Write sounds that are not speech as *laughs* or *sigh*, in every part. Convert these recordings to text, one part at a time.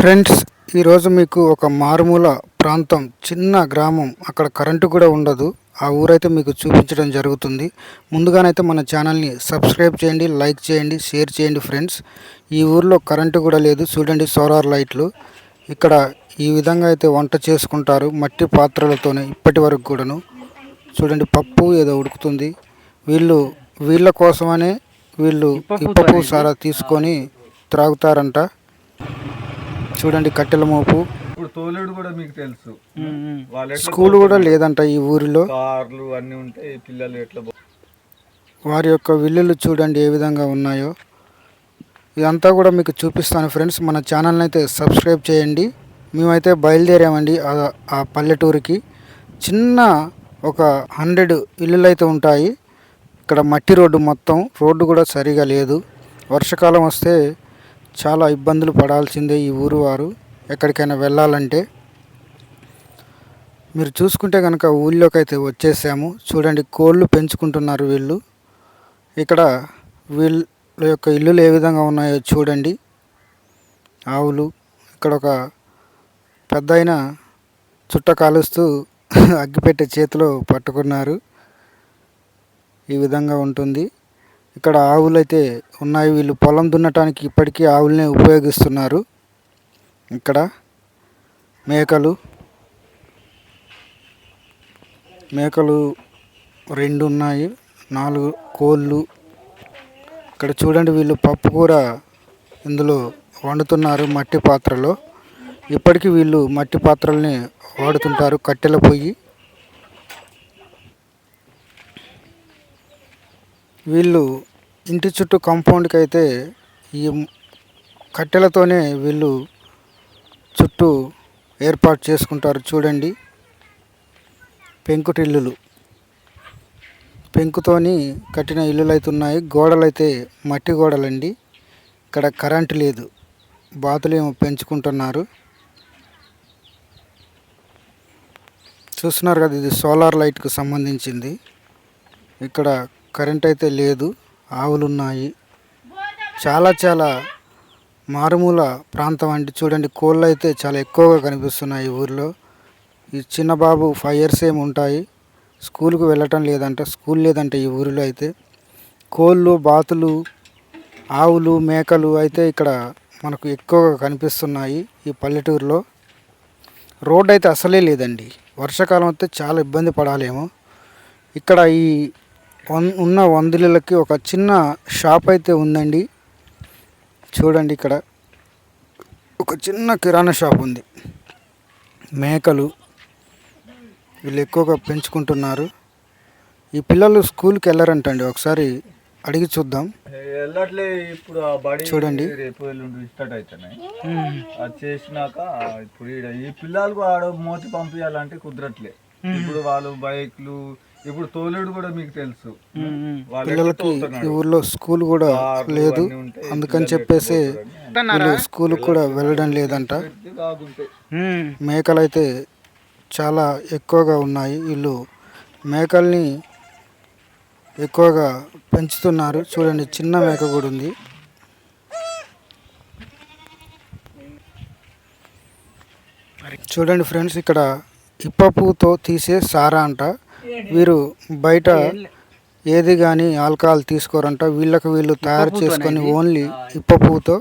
Friends ఈరోజు మీకు ఒక మారుమూల ప్రాంతం చిన్న గ్రామం అక్కడ కరెంటు కూడా ఉండదు. ఆ ఊరైతే మీకు చూపించడం జరుగుతుంది. ముందుగానైతే మన ఛానల్ని సబ్స్క్రైబ్ చేయండి లైక్ చేయండి షేర్ చేయండి ఫ్రెండ్స్. ఈ ఊర్లో కరెంటు కూడా లేదు. చూడండి సోలార్ లైట్లు. ఇక్కడ ఈ విధంగా అయితే వంట చేసుకుంటారు మట్టి పాత్రలతోనే ఇప్పటి వరకు కూడాను. చూడండి పప్పు ఏదో ఉడుకుతుంది. వీళ్ళు వీళ్ళ కోసమనే వీళ్ళు ఇప్పపు సారా తీసుకొని త్రాగుతారంట. చూడండి కట్టెల మోపు. ఇప్పుడు తోలేడు కూడా మీకు తెలుసు. స్కూల్ కూడా లేదంట ఈ ఊరిలో. కార్లు అన్ని ఉంటాయి పిల్లలు ఎట్లా పో- వారి యొక్క విల్లులు చూడండి ఏ విధంగా ఉన్నాయో. ఇదంతా కూడా మీకు చూపిస్తాను ఫ్రెండ్స్. మన ఛానల్ని అయితే సబ్స్క్రైబ్ చేయండి. మేమైతే బయలుదేరామండి ఆ పల్లెటూరికి. చిన్న ఒక హండ్రెడ్ ఇల్లులు అయితే ఉంటాయి. ఇక్కడ మట్టి రోడ్డు మొత్తం. రోడ్డు కూడా సరిగా లేదు. వర్షాకాలం వస్తే చాలా ఇబ్బందులు పడాల్సిందే ఈ ఊరు వారు. ఎక్కడికైనా వెళ్ళాలంటే మీరు చూసుకుంటే కనుక ఊళ్ళోకి అయితే వచ్చేసాము. చూడండి కోళ్ళు పెంచుకుంటున్నారు వీళ్ళు. ఇక్కడ వీళ్ళ యొక్క ఇల్లులు ఏ విధంగా ఉన్నాయో చూడండి. ఆవులు. ఇక్కడ ఒక పెద్ద అయిన చుట్ట కాలుస్తూ *laughs* అగ్గిపెట్టె చేతిలో పట్టుకున్నారు. ఈ విధంగా ఉంటుంది. ఇక్కడ ఆవులైతే ఉన్నాయి. వీళ్ళు పొలం దున్నటానికి ఇప్పటికీ ఆవులనే ఉపయోగిస్తున్నారు. ఇక్కడ మేకలు మేకలు రెండు ఉన్నాయి. నాలుగు కోళ్ళు. ఇక్కడ చూడండి వీళ్ళు పప్పు కూర ఇందులో వండుతున్నారు మట్టి పాత్రలో. ఇప్పటికీ వీళ్ళు మట్టి పాత్రల్ని వాడుతుంటారు కట్టెల పొయ్యి. వీళ్ళు ఇంటి చుట్టూ కాంపౌండ్కి అయితే ఈ కట్టెలతోనే వీళ్ళు చుట్టూ ఏర్పాటు చేసుకుంటారు చూడండి. పెంకుటిల్లులు పెంకుతోని కట్టిన ఇల్లులు అయితే ఉన్నాయి గోడలు అయితే మట్టి గోడలండి. ఇక్కడ కరెంటు లేదు. బాతులు ఏమో పెంచుకుంటున్నారు. చూస్తున్నారు కదా ఇది సోలార్ లైట్కు సంబంధించింది. ఇక్కడ కరెంట్ అయితే లేదు ఆవులు ఉన్నాయి చాలా చాలా మారుమూల ప్రాంతం అంటే చూడండి కోళ్ళు అయితే చాలా ఎక్కువగా కనిపిస్తున్నాయి ఈ ఊర్లో. ఈ చిన్న బాబు ఫైవ్ ఇయర్స్ ఏమి ఉంటాయి. స్కూల్కి వెళ్ళటం లేదంట స్కూల్ లేదంట ఈ ఊరిలో అయితే. కోళ్ళు బాతులు ఆవులు మేకలు అయితే ఇక్కడ మనకు ఎక్కువగా కనిపిస్తున్నాయి ఈ పల్లెటూరులో. రోడ్ అయితే అసలే లేదండి. వర్షాకాలం అయితే చాలా ఇబ్బంది పడాలేమో. ఇక్కడ ఈ ఉన్న వందిలకి ఒక చిన్న షాప్ అయితే ఉందండి. చూడండి ఇక్కడ. ఒక చిన్న కిరాణా షాప్ ఉంది. మేకలు వీళ్ళు ఎక్కువగా పెంచుకుంటున్నారు. ఈ పిల్లలు స్కూల్కి వెళ్ళారంటండి. ఒకసారి అడిగి చూద్దాం. వెళ్ళట్లే ఇప్పుడు ఆ బడి చూడండి. రేపు ఎల్లుండి స్టార్ట్ అవుతున్నాయి అది చేసినాక ఇప్పుడు ఈ పిల్లలకు ఆడ మోతి పంపించాలంటే కుదరట్లే. ఇప్పుడు వాళ్ళు బైక్లు ఇప్పుడు తోలేడు కూడా మీకు తెలుసు. పిల్లలకి ఊర్లో స్కూల్ కూడా లేదు. అందుకని చెప్పేసి స్కూల్ కూడా వెళ్ళడం లేదంట. మేకలు అయితే చాలా ఎక్కువగా ఉన్నాయి. వీళ్ళు మేకల్ని ఎక్కువగా పెంచుతున్నారు. చూడండి చిన్న మేక కూడా ఉంది. చూడండి ఫ్రెండ్స్ ఇక్కడ ఇప్ప తీసే సారా అంట. వీరు బయట ఏది కానీ ఆల్కహాల్ తీసుకోరంట. వీళ్ళకి వీళ్ళు తయారు చేసుకొని ఓన్లీ ఇప్ప పువ్వుతో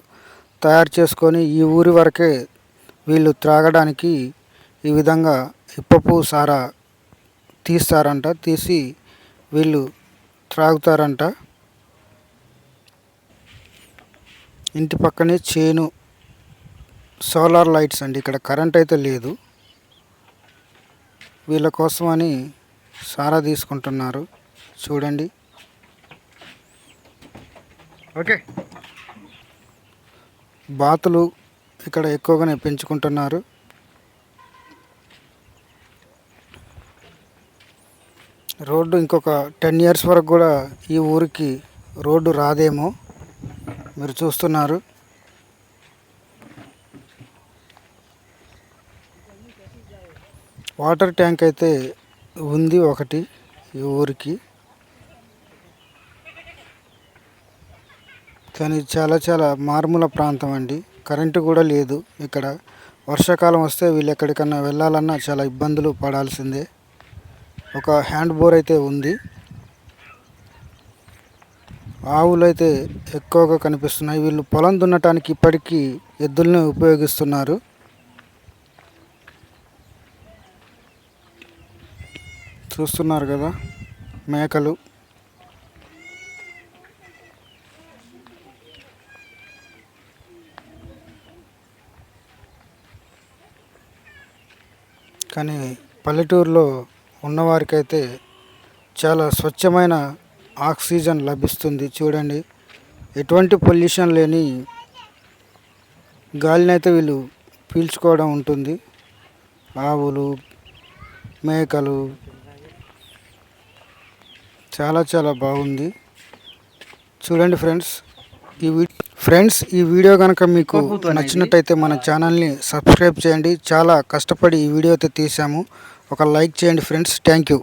తయారు చేసుకొని ఈ ఊరి వరకే వీళ్ళు త్రాగడానికి ఈ విధంగా ఇప్ప పువ్వు సారా తీస్తారంట. తీసి వీళ్ళు త్రాగుతారంట. ఇంటి పక్కనే చేను సోలార్ లైట్స్ అండి. ఇక్కడ కరెంట్ అయితే లేదు. వీళ్ళ కోసమని సారా తీసుకుంటున్నారు. చూడండి. ఓకే. బాతులు ఇక్కడ ఎక్కువగానే పెంచుకుంటున్నారు. రోడ్డు ఇంకొక టెన్ ఇయర్స్ వరకు కూడా ఈ ఊరికి రోడ్డు రాదేమో మీరు చూస్తున్నారు. వాటర్ ట్యాంక్ అయితే ఉంది ఒకటి ఈ ఊరికి. కానీ చాలా చాలా మారుమూల ప్రాంతం అండి. కరెంటు కూడా లేదు ఇక్కడ. వర్షాకాలం వస్తే వీళ్ళు ఎక్కడికన్నా వెళ్ళాలన్నా చాలా ఇబ్బందులు పడాల్సిందే. ఒక హ్యాండ్ బోర్ అయితే ఉంది. ఆవులు అయితే ఎక్కువగా కనిపిస్తున్నాయి. వీళ్ళు పొలం దున్నటానికి ఇప్పటికీ ఎద్దుల్ని ఉపయోగిస్తున్నారు. చూస్తున్నారు కదా మేకలు. కానీ పల్లెటూరులో ఉన్నవారికైతే చాలా స్వచ్ఛమైన ఆక్సిజన్ లభిస్తుంది చూడండి. ఎటువంటి పొల్యూషన్ లేని గాలినైతే వీళ్ళు పీల్చుకోవడం ఉంటుంది. ఆవులు మేకలు చాలా చాలా బాగుంది. చూడండి ఫ్రెండ్స్ ఈ ఫ్రెండ్స్ ఈ వీడియో కనుక మీకు నచ్చినట్టయితే మన ఛానల్ని సబ్స్క్రైబ్ చేయండి. చాలా కష్టపడి ఈ వీడియో అయితే తీసాము. ఒక లైక్ చేయండి ఫ్రెండ్స్. Thank you.